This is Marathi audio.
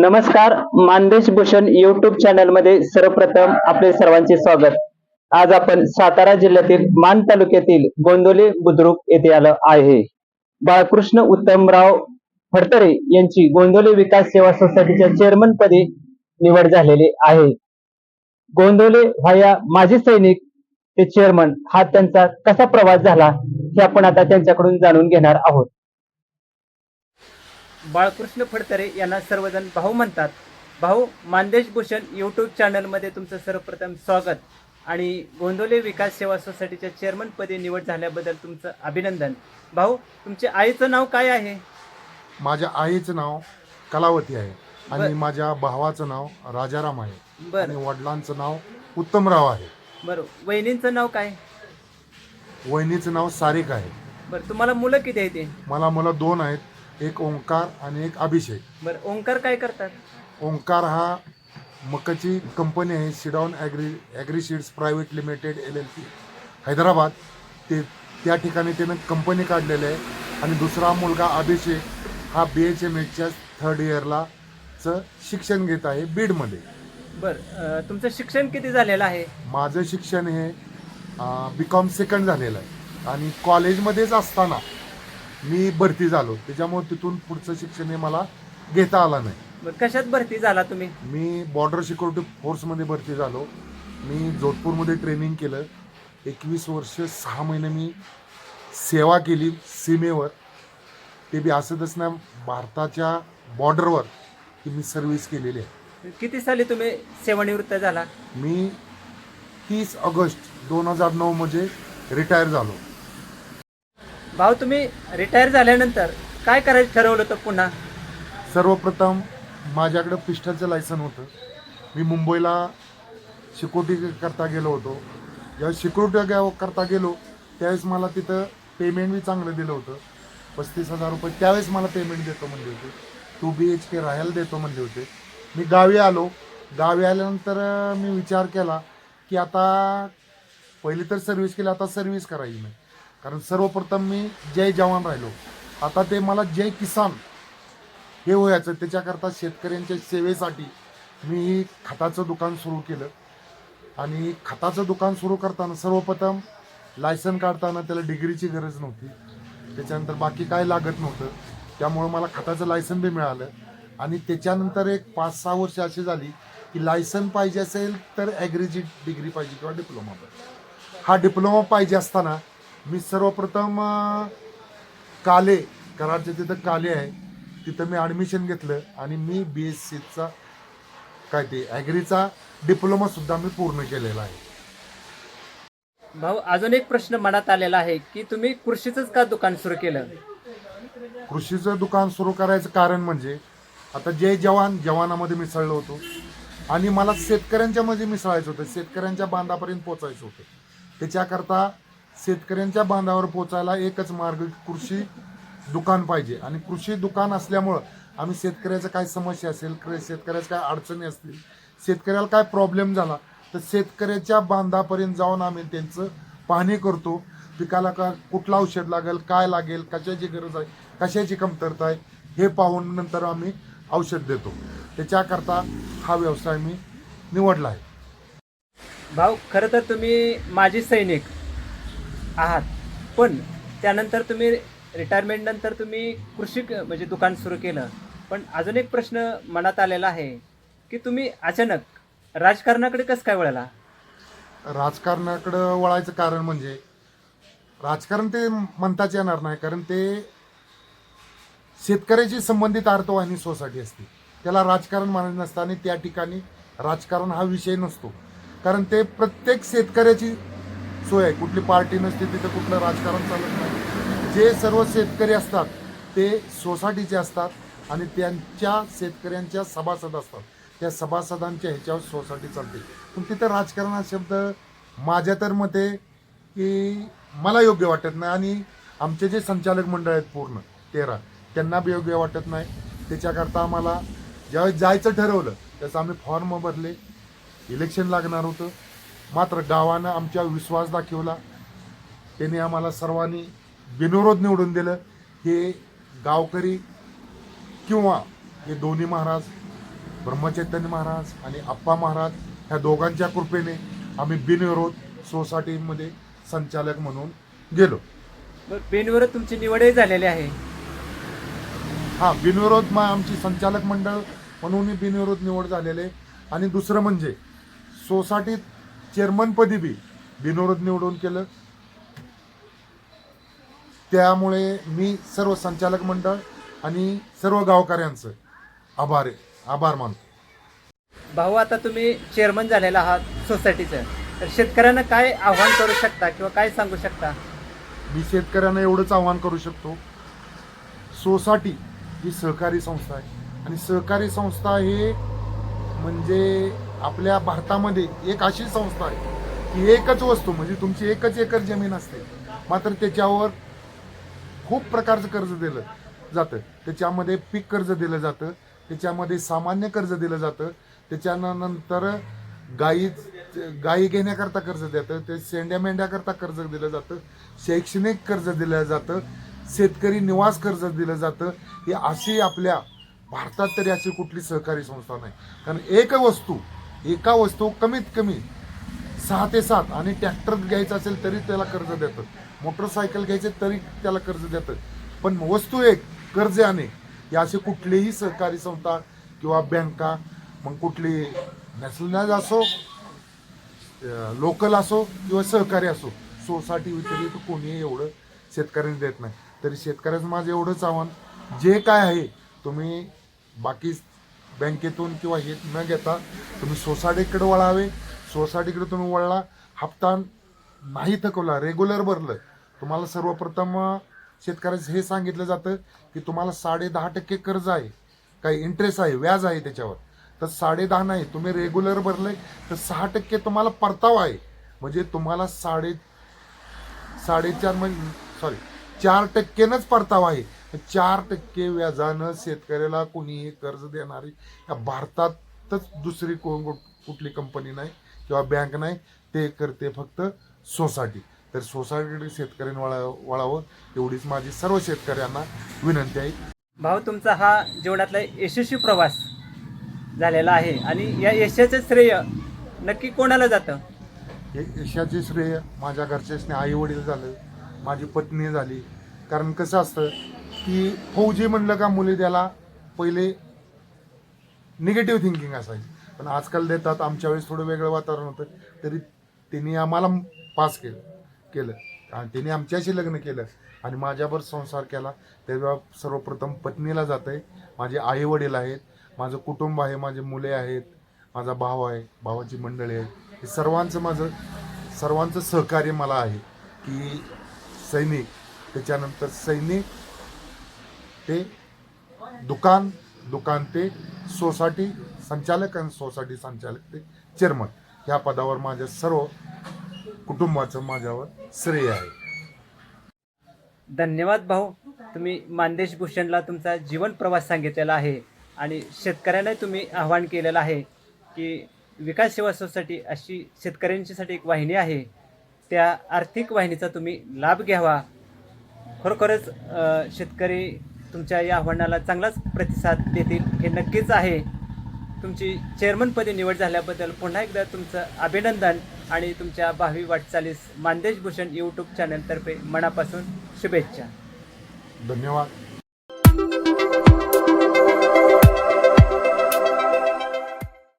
नमस्कार मानदेश भूषण युट्यूब चॅनलमध्ये सर्वप्रथम आपले सर्वांचे स्वागत. आज आपण सातारा जिल्ह्यातील मान तालुक्यातील गोंदोली बुद्रुक येथे आलं आहे. बाळकृष्ण उत्तमराव फडतरे यांची गोंदोली विकास सेवा सोसायटीच्या चेअरमन पदी निवड झालेली आहे. गोंदोले व्हाया माजी सैनिक ते चेअरमन हा त्यांचा कसा प्रवास झाला हे आपण आता त्यांच्याकडून जाणून घेणार आहोत. बाळकृष्ण फडतरे यांना सर्वजण भाऊ म्हणतात. भाऊ मानदेश भूषण यूट्यूब चॅनलमध्ये तुमचं सर्वप्रथम स्वागत. आणि गोंदोले विकास सेवा सोसायटीच्या चेअरमन पदी निवड झाल्याबद्दल तुमचं अभिनंदन. भाऊ तुमच्या आईचं नाव काय आहे? माझ्या आईचं नाव कलावती आहे आणि. माझ्या भावाचं नाव राजाराम आहे. आणि बरं वडिलांचं नाव उत्तमराव आहे. बरं. वहिनींचं नाव काय? वहिनीचं नाव सारिक आहे. बरं. तुम्हाला मुलं किती आहे ते मला मुलं दोन आहेत. एक ओंकार आणि एक अभिषेक. बरं ओंकार काय करतात? ओंकार हा मकाची कंपनी आहे शिडॉन agri agri seeds private limited L L P. Hyderabad ते त्या ठिकाणी त्यानं कंपनी काढलेली आहे. आणि दुसरा मुलगा अभिषेक हा बी एच एम एचच्या थर्ड इयरला चं शिक्षण घेत आहे बीडमध्ये. बरं अं, तुमचं शिक्षण किती झालेलं आहे? माझं शिक्षण हे बी कॉम सेकंड झालेलं आहे. आणि कॉलेजमध्येच असताना मी भरती झालो. त्याच्यामुळे तिथून पुढचं शिक्षण हे मला घेता आलं नाही. बरं कशात भरती झाला तुम्ही? मी बॉर्डर सिक्युरिटी फोर्समध्ये भरती झालो. मी जोधपूरमध्ये ट्रेनिंग केलं. एकवीस वर्ष सहा महिने मी सेवा केली सीमेवर. ते बी असंच ना भारताच्या बॉर्डरवर की मी सर्व्हिस केलेली आहे. किती साली तुम्ही सेवानिवृत्त झाला? मी तीस ऑगस्ट दोन हजार नऊमध्ये रिटायर झालो. भाऊ तुम्ही रिटायर झाल्यानंतर काय करायचं ठरवलं होतं पुन्हा? सर्वप्रथम माझ्याकडं पिस्टलचं लायसन होतं. मी मुंबईला सिक्युरिटी करता गेलो होतो. जेव्हा सिक्युरिटी करता गेलो त्यावेळेस मला तिथं पेमेंट बी चांगलं दिलं होतं. पस्तीस हजार रुपये त्यावेळेस मला पेमेंट देतो म्हणले होते. टू बी एच के राहायला देतो म्हणले होते. मी गावी आलो. गावी आल्यानंतर मी विचार केला की आता पहिली तर सर्व्हिस केली आता सर्व्हिस करायची नाही. कारण सर्वप्रथम मी जय जवान राहिलो. आता ते मला जय किसान हे व्हायचं त्याच्याकरता शेतकऱ्यांच्या सेवेसाठी मी खताचं दुकान सुरू केलं. आणि खताचं दुकान सुरू करताना सर्वप्रथम लायसन काढताना त्याला डिग्रीची गरज नव्हती. त्याच्यानंतर बाकी काय लागत नव्हतं. त्यामुळं मला खताचं लायसन बी मिळालं. आणि त्याच्यानंतर एक पाच सहा वर्ष अशी झाली की लायसन पाहिजे असेल तर ॲग्रीची डिग्री पाहिजे किंवा डिप्लोमा. पाहिजे हा डिप्लोमा पाहिजे असताना मी सर्वप्रथम काले कराडच्या तिथं काले आहे तिथं मी ॲडमिशन घेतलं आणि मी बी एस सीचा काय ते ॲग्रीचा डिप्लोमासुद्धा मी पूर्ण केलेला आहे. भाऊ अजून एक प्रश्न मनात आलेला आहे की तुम्ही कृषीचंच का दुकान सुरू केलं? कृषीचं दुकान सुरू करायचं कारण म्हणजे आता जय जवान जवानामध्ये मिसळलो होतो. आणि मला शेतकऱ्यांच्या मध्ये मिसळायचं होतं. शेतकऱ्यांच्या बांधापर्यंत पोचायचं होतं. त्याच्याकरता शेतकऱ्यांच्या बांधावर पोचायला एकच मार्ग कृषी दुकान पाहिजे. आणि कृषी दुकान असल्यामुळं आम्ही शेतकऱ्याचं काय समस्या असेल क- शेतकऱ्याच्या काय अडचणी असतील शेतकऱ्याला काय प्रॉब्लेम झाला तर शेतकऱ्याच्या बांधापर्यंत जाऊन आम्ही त्यांचं पाहणी करतो. पिकाला का कुठलं औषध लागेल काय लागेल कशाची गरज आहे कशाची कमतरता आहे हे पाहून नंतर आम्ही औषध देतो. त्याच्याकरता हा व्यवसाय मी निवडला आहे. भाऊ खरं तर तुम्ही माजी सैनिक आहात. पण त्यानंतर तुम्ही रिटायरमेंटनंतर तुम्ही कृषी क- म्हणजे दुकान सुरू केलं. पण अजून एक प्रश्न मनात आलेला आहे की तुम्ही अचानक राजकारणाकडे कसं काय वळला? राजकारणाकडं वळायचं कारण म्हणजे राजकारण ते म्हणताच येणार नाही कारण ते शेतकऱ्याशी संबंधित अर्थवाहिनी सोसायटी असते. त्याला राजकारण मानत नसतं आणि त्या ठिकाणी राजकारण हा विषय नसतो. कारण ते प्रत्येक शेतकऱ्याची सोय आहे. कुठली पार्टी नसते तिथं कुठलं राजकारण चालत नाही. जे सर्व शेतकरी असतात ते सोसायटीचे असतात आणि त्यांच्या शेतकऱ्यांच्या सभासद असतात. त्या सभासदांच्या ह्याच्यावर सोसायटी चालते. पण तिथं राजकारण हा शब्द माझ्या तर मते की मला योग्य वाटत नाही आणि आमचे जे संचालक मंडळ आहेत पूर्ण तेरा त्यांना बी योग्य वाटत नाही. त्याच्याकरता आम्हाला ज्यावेळेस जायचं ठरवलं त्याचं आम्ही फॉर्म भरले. इलेक्शन लागणार होतं. मात्र गावानं आमच्या विश्वास दाखवला. त्यांनी आम्हाला सर्वांनी बिनविरोध निवडून दिलं. हे गावकरी किंवा हे दोन्ही महाराज ब्रह्मचैतन्य महाराज आणि आप्पा महाराज ह्या दोघांच्या कृपेने आम्ही बिनविरोध सोसायटीमध्ये संचालक म्हणून गेलो. बिनविरोध तुमची निवडही झालेली आहे. हा बिनविरोध मग आमची संचालक मंडळ म्हणून बिनविरोध निवड झालेले आणि दुसरं म्हणजे सोसायटीत चेअरमनपदी बी बिनविरोध निवडून केलं. त्यामुळे मी सर्व संचालक मंडळ आणि सर्व गावकऱ्यांचं आभार आहे. आभार मानतो. भाऊ आता तुम्ही चेअरमन झालेला आहात सोसायटीचं. तर शेतकऱ्यांना काय आव्हान करू शकता किंवा काय सांगू शकता? मी शेतकऱ्यांना एवढंच आवाहन करू शकतो. सोसायटी ही सहकारी संस्था आहे. आणि सहकारी संस्था हे म्हणजे आपल्या भारतामध्ये एक अशी संस्था आहे की एकच वस्तू म्हणजे तुमची एकच एकर जमीन असते मात्र त्याच्यावर खूप प्रकारचं कर्ज दिलं जातं. त्याच्यामध्ये पीक कर्ज दिलं जातं त्याच्यामध्ये सामान्य कर्ज दिलं जातं त्याच्यानंतर गाई गाई घेण्याकरता कर्ज देतं ते शेंड्या मेंढ्याकरता कर्ज दिलं जातं शैक्षणिक कर्ज दिलं जातं शेतकरी निवास कर्ज दिलं जातं. ही अशी आपल्या भारतात तरी अशी कुठली सहकारी संस्था नाही. कारण एक वस्तू एका वस्तू कमीत कमी सहा ते सात आणि ट्रॅक्टर घ्यायचा असेल तरी त्याला कर्ज देतं मोटरसायकल घ्यायचे तरी त्याला कर्ज देतं पण वस्तू एक कर्ज आणि. या असे कुठलेही सहकारी संस्था किंवा बँका मग कुठली नॅशनल असो लोकल असो किंवा सहकारी असो सोसायटी व्यतिरिक्त कोणीही एवढं शेतकऱ्यांनी देत नाही. तरी शेतकऱ्याचं माझं एवढंच आव्हान जे काय आहे तुम्ही बाकी बँकेतून किंवा हे न घेता तुम्ही सोसायटीकडे वळावे. सोसायटीकडे तुम्ही वळला हप्ता नाही थकवला रेग्युलर भरलं. तुम्हाला सर्वप्रथम शेतकऱ्याचं हे सांगितलं जातं की तुम्हाला साडे दहा टक्के कर्ज आहे. काही इंटरेस्ट आहे व्याज आहे त्याच्यावर. तर साडे दहा नाही तुम्ही रेग्युलर भरले तर सहा टक्के तुम्हाला परतावा आहे. म्हणजे तुम्हाला साडे साडेचार म्हणजे सॉरी चार टक्केनंच परतावा आहे. चार टक्के व्याजानं शेतकऱ्याला कोणीही कर्ज देणारी या भारतातच दुसरी को कुठली कंपनी नाही किंवा बँक नाही ते करते फक्त सोसायटी. तर सोसायटीकडे शेतकऱ्यांनी वळा वळावं एवढीच माझी सर्व शेतकऱ्यांना विनंती आहे. भाऊ तुमचा हा जीवनातला यशस्वी प्रवास झालेला आहे आणि या यशाचं श्रेय नक्की कोणाला जातं? हे यशाचे श्रेय माझ्या घरच्यासने आई वडील झालं. माझी पत्नी झाली. कारण कसं असतं की फौजी म्हणलं का मुली त्याला पहिले निगेटिव्ह थिंकिंग असायची. पण आजकाल देतात आमच्या वेळेस थोडं वेगळं वातावरण होतं. तरी त्यांनी आम्हाला पास केलं केलं. आणि त्यांनी आमच्याशी लग्न केलं. आणि माझ्यावर संसार केला. तेव्हा सर्वप्रथम पत्नीला जात आहे माझे आई वडील आहेत. माझं कुटुंब आहे. माझे मुले आहेत. माझा भाव आहे. भावाची मंडळी आहे हे सर्वांचं माझं सर्वांचं सहकार्य मला आहे की सैनिक त्याच्यानंतर सैनिक ते दुकान दुकान ते सोसायटी संचालक आणि सोसायटी संचालक ते चेअरमन ह्या पदावर माझ्या सर्व कुटुंबाचं माझ्यावर श्रेय आहे. धन्यवाद भाऊ. तुम्ही मानदेश भूषणला तुमचा जीवन प्रवास सांगितलेला आहे आणि शेतकऱ्यांना तुम्ही आव्हान केलेलं आहे की विकास सेवा सोसायटी अशी शेतकऱ्यांच्यासाठी एक वाहिनी आहे. त्या आर्थिक वाहिनीचा तुम्ही लाभ घ्यावा. खरोखरच शेतकरी तुमच्या या आव्हानाला चांगलाच प्रतिसाद देतील हे नक्कीच आहे. तुमची चेअरमनपदी निवड झाल्याबद्दल पुन्हा एकदा तुमचं अभिनंदन आणि तुमच्या भावी वाटचालीस मानदेश भूषण यूट्यूब चॅनलतर्फे मनापासून शुभेच्छा. धन्यवाद.